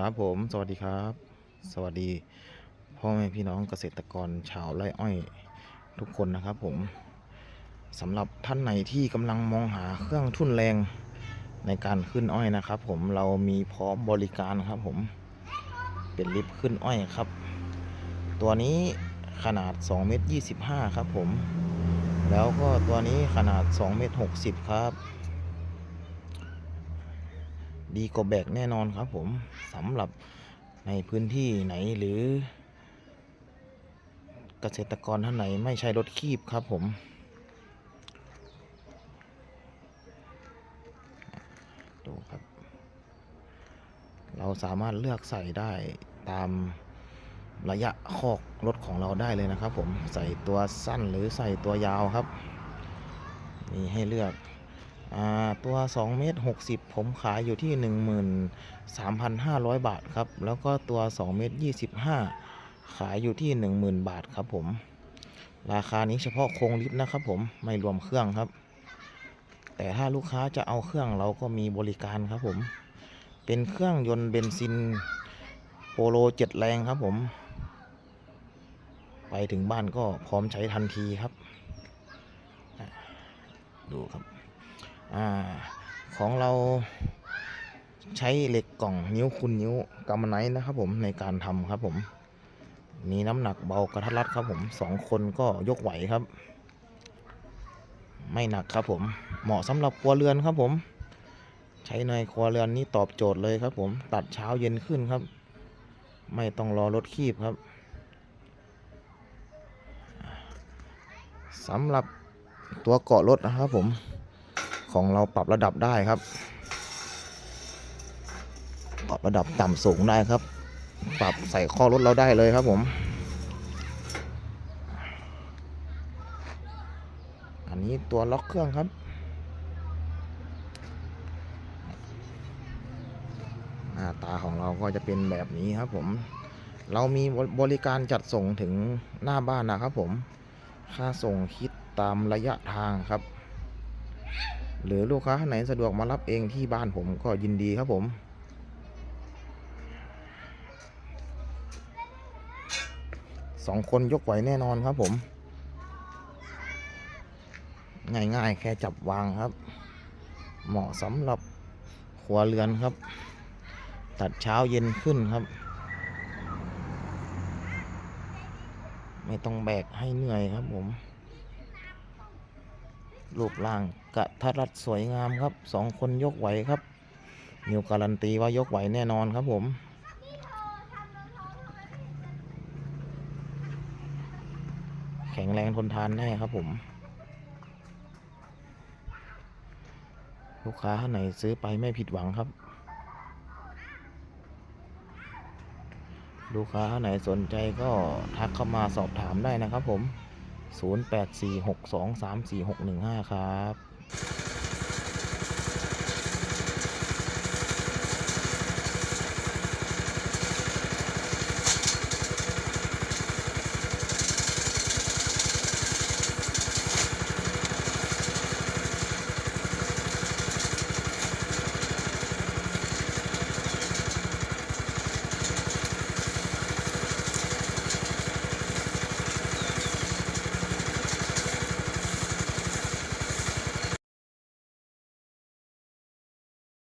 ครับผมสวัสดีครับ สวัสดีพ่อแม่พี่น้องเกษตรกรชาวไร่อ้อยทุกคนนะครับผมสำหรับท่านไหนที่กำลังมองหาเครื่องทุ่นแรงในการขึ้นอ้อยนะครับ ผมเรามีพร้อมบริการครับผมเป็นลิฟต์ขึ้นอ้อยครับ ตัวนี้ขนาด2เมตร25 ครับผม แล้วก็ตัวนี้ขนาด2เมตร60 ครับ ดีกว่าแบกแน่นอนครับผมสำหรับในพื้นที่ไหนหรือ เกษตรกรท่านไหนไม่ใช้รถคีบครับผม ดูครับ เราสามารถเลือกใส่ได้ตามระยะคอกรถของเราได้เลยนะครับผมใส่ตัวสั้นหรือใส่ตัวยาวครับ มีให้เลือก ตัว2เมตร60 ผมขายอยู่ที่ 13,500 บาทครับ แล้วก็ตัว2เมตร25 ขายอยู่ที่ 10,000 บาทครับผม ราคานี้เฉพาะโครงลิฟต์นะครับผมไม่รวมเครื่องครับ แต่ถ้าลูกค้าจะเอาเครื่องเราก็มีบริการครับผม เป็นเครื่องยนต์เบนซินโปโล7แรงครับผม ไปถึงบ้านก็พร้อมใช้ทันทีครับ ดูครับ อของเราใช้เหล็กกล่องนิ้วคูณนิ้วกำมะไนนะครับผมในการทำครับผม มีน้ำหนักเบากระทัดรัดครับผมสองคนก็ยกไหวครับ ไม่หนักครับผม เหมาะสำหรับครัวเรือนครับผม ใช้ในครัวเรือนนี้ตอบโจทย์เลยครับผม ตัดเช้าเย็นขึ้นครับ ไม่ต้องรอรถคีบครับสำหรับตัวเกาะรถนะครับผม ของเราปรับระดับได้ครับ ปรับระดับต่ำสูงได้ครับ ปรับใส่ข้อรถเราได้เลยครับผม อันนี้ตัวล็อกเครื่องครับหน้าตาของเราก็จะเป็นแบบนี้ครับผม เรามีบริการจัดส่งถึงหน้าบ้านนะครับผม ค่าส่งคิดตามระยะทางครับ หรือลูกค้าท่านไหนสะดวกมารับเองที่บ้านผมก็ยินดีครับผม สองคนยกไหวแน่นอนครับผม ง่ายๆ แค่จับวางครับ เหมาะสำหรับครัวเรือนครับ ตัดเช้าเย็นขึ้นครับ ไม่ต้องแบกให้เหนื่อยครับผม รูปร่างกระทัดรัดสวยงามครับสองคนยกไหวครับนิวการันตีว่ายกไหวแน่นอนครับผมแข็งแรงทนทานแน่ครับผม ลูกค้าท่านไหนซื้อไปไม่ผิดหวังครับ ลูกค้าท่านไหนสนใจก็ทักเข้ามาสอบถามได้นะครับผม 0846234615 ครับ